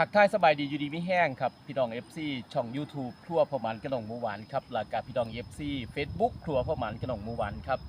ทักทายสบายดีอยู่ดีไม่แห้งครับ พี่น้อง FC ช่อง YouTube ครัวพอมันกระหนองมูหวานครับแล้วก็พี่น้อง FC Facebook ครัวพอมันกระหนองมูหวานครับ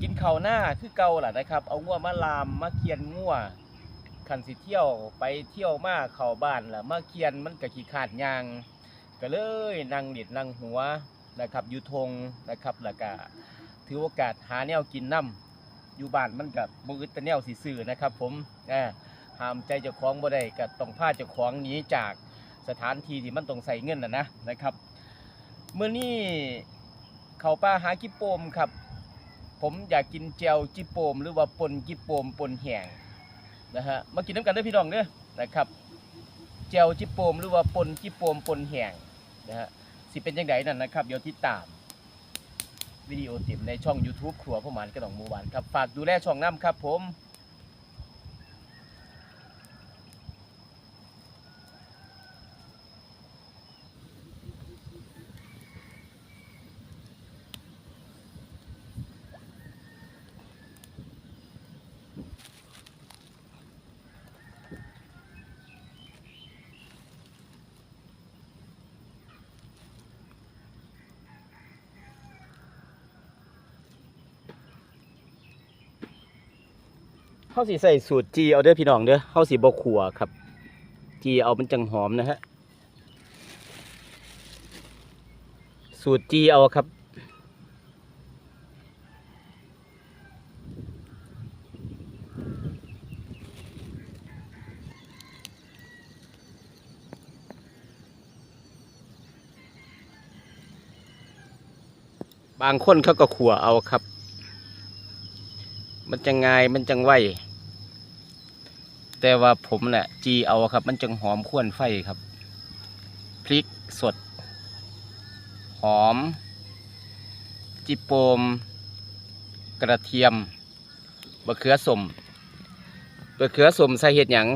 กินข้าวหน้าคือเก่าแหละนะครับ เอางัวมาลามมาเคียนงัวคันสิเที่ยวไปเที่ยวมาเข้าบ้านแหละมาเคียนมันก็ขี้ขาดยางก็เลยนั่งเด็ดนั่งหัวนะครับอยู่ทงนะครับแล้วก็ถือโอกาสหาแนวกินน้ำอยู่บ้านมันกับมือตะแนวสีสื่อนะครับ ผมอ่า ห้ามใจเจ้าของบ่ได้ก็ต้องพาเจ้าของหนีจากสถานที่ที่มันต้องใส่เงินนะนะนะครับเมื่อนี้เขาป้าหากิโปมครับ ผมอยากกินเจลจิโปม หรือว่าปนจิโปมปนแห้งนะฮะมากินน้ำกันเด้อพี่น้องเด้อนะครับเจลจิโปม หรือว่าปนจิโปมปนแห้งนะฮะสิเป็นยังไงนั่นนะครับเดี๋ยวติดตามวิดีโอต็มในช่อง YouTube ครัวพ่อหมานกระหนองมูหวานครับ ฝากดูแลช่องน้ำครับผม เฮาสิใส่สูตรจีเอาเด้อพี่น้องเด้อเฮาสิบ่ขัวครับ จีเอามันจังหอมนะฮะสูตรจีเอาครับบางคนเขาก็ขัวเอาครับ มันจะง่ายมันจังไหวแต่ว่าผมนะ่ะจีเอาครับ มันจังหอมข้วนไฟครับ พริกสด หอม จิโปม กระเทียมบะเขือสมบะเขือสมใส่เห็ดหยัง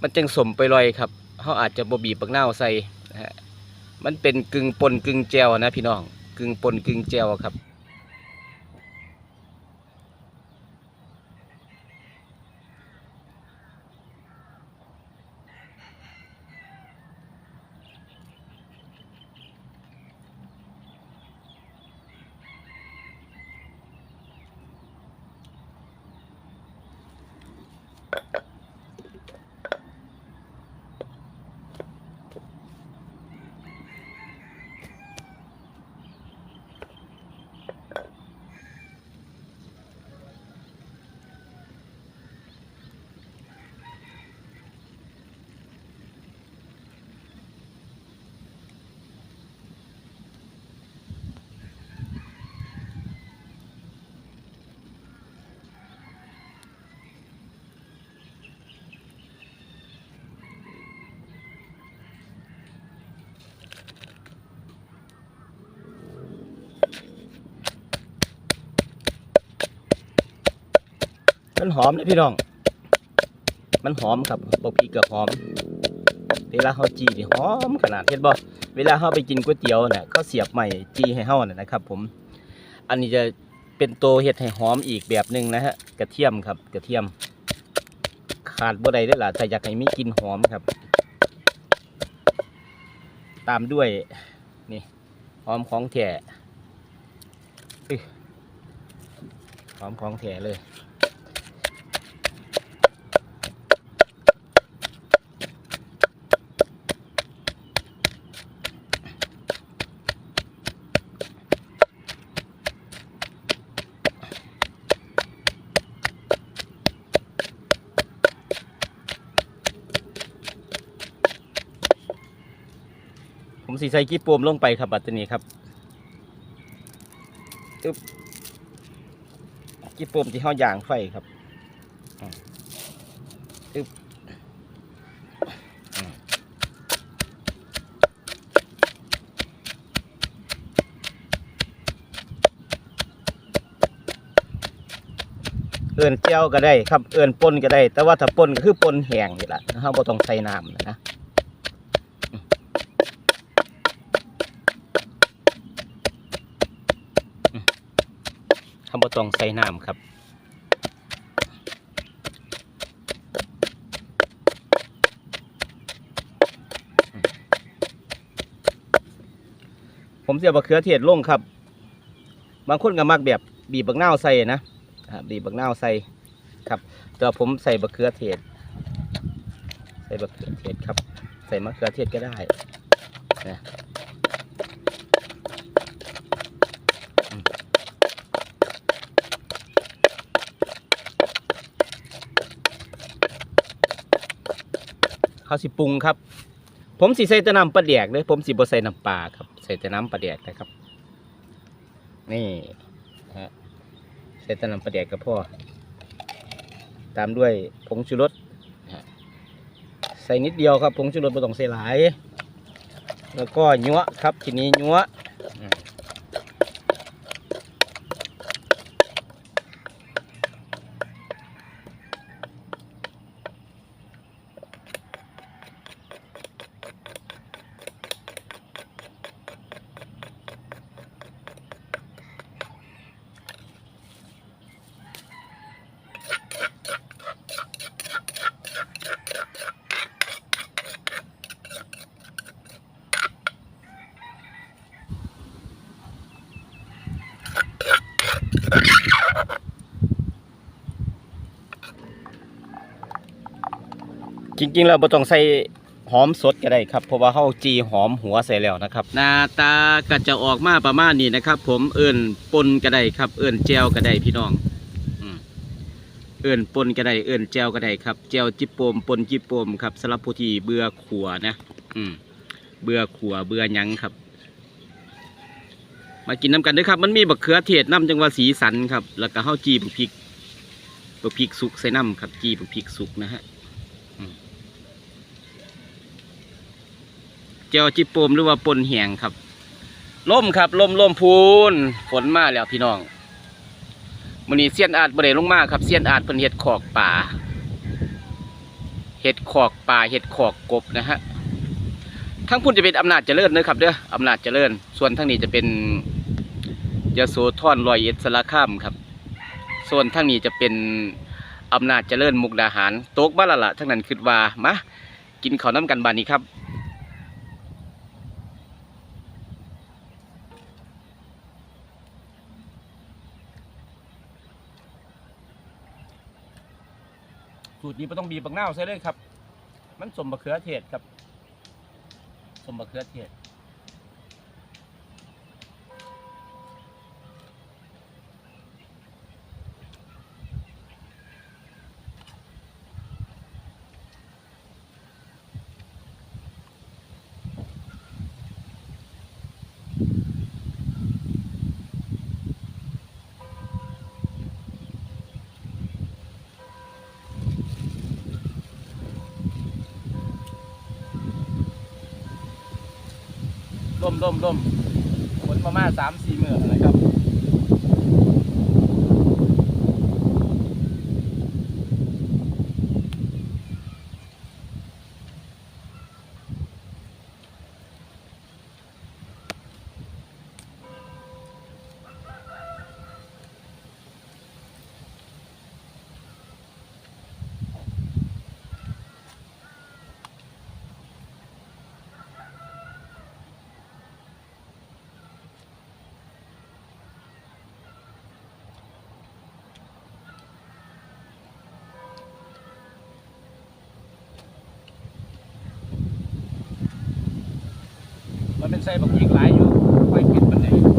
มันจังสมไปลอยครับเขาอาจจะบบีบปักเน่าใส่นะฮะมันเป็นกึ่งปนกึ่งแจวนะพี่น้อง กึ่งปนกึ่งแจวครับ มันหอมเลยพี่น้อง มันหอมครับบกพีกับหอม เวลาเขาจีนี่หอมขนาดเห็นบ่เวลาเขาไปกินก๋วยเตี๋ยวเนี่ยเขาเสียบใหม่จีให้เฮาน่ะนะครับ ผม อันนี้จะเป็นตัวเห็ดให้หอมอีกแบบหนึ่งนะฮะกระเทียมครับกระเทียม ขาดบ่ได้เด้อล่ะถ้าอยากให้มีกลิ่นหอมครับ ตามด้วยนี่หอมของแท้อื้อหอมของแท้เลย สีใส่กิ๊บปวมลงไปครับบัตรนี้ครับอึ๊บกิ๊บปวมที่ห้อยางไฟครับอืมอึ๊บอืมเอินเจียวก็ได้ครับ เอินป่นก็ได้ แต่ว่าถ้าป่นก็คือป่นแห้งนี่แหละเราบ่ต้องใส่น้ำนะ บตองใส่น้ำครับผมเสียบะเขือเทศลงครับ บางคนก็มักแบบบีบบักเน่าใส่นะบีบบักเน่าใส่ครับแต่ผมใส่บะเขือเทศ ใส่บะเขือเทศครับ ใส่มะเขือเทศก็ได้นะ เขาสิปรุงครับ ผมสิใส่แต่น้ำปลาแดกเลยผมสิบ่ใส่น้ำปลาครับ ใส่แต่น้ำปลาแดกนะครับ นี่ฮะใส่แต่น้ำปลาแดกก็พอตามด้วยผงชูรสใส่นิดเดียวครับผงชูรสไม่ต้องใส่หลาย แล้วก็ยัวครับทีนี้ยัวอืม จริงๆเราไม่ต้องใส่หอมสดก็ได้ครับ เพราะว่าเขาจีหอมหัวใส่แล้วนะครับ หน้าตาก็จะออกมาประมาณนี้นะครับ ผมเอิ่นปนก็ได้ครับ เอิ่นแจวก็ได้พี่น้องอืมเอิ่นปนก็ได้เอิ่นแจวก็ได้ครับแจวจิปโปมปนจิปโปมครับสำหรับผู้ที่เบื่อขัวนะ อืมเบื่อขัวเบื่อยังครับ มากินน้ำกันด้วยครับ มันมีบักเขือเทศน้ำจังหวะสีสันครับ แล้วก็ข้าวจีบักพริกบักพริกสุกใส่น้ำครับ จีบักพริกสุกนะฮะเจียวจิปโปมหรือว่าปนแหงครับล่มครับล่มล่มพูนฝนมาแล้วพี่น้องมันนี้เสี้ยนอาดบริลงมาครับเสี้ยนอาดเพิ่นเห็ดขอกป่าเห็ดขอกป่าเห็ดขอกกบนะฮะทั้งพุ่นจะเป็นอำนาจเจริญนะครับเด้ออำนาจเจริญ ส่วนทั้งนี้จะเป็น ยโสธรลอยเอ็ดสารคามครับส่วนทั้งนี้จะเป็นอำนาจเจริญมุกดาหาร โต๊กบ้านละละทั้งนั้นคือว่ามากินข้าวน้ำกันบานนี้ครับสูตรนี้ไม่ต้องบีบบักนาใส่เลยครับ มันสมบะเขือเทศครับ สมบะเขือเทศ ร่มร่มร่มฝนประมาณสามสี่เมื่อแล้วนะครับ มันเป็นไส้บักอีกหลายอยู่ค่อยกินมันไหนอยู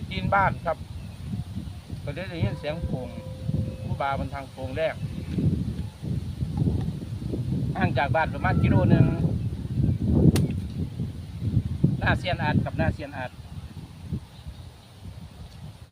่จีน บ้านครับก็ได้ยินเสียงโป่งผู้บาบนทางโป่งแรกห่างจากบ้านประมาณกิโลหนึ่งหน้าเซียนอาดกับหน้าเซียนอาด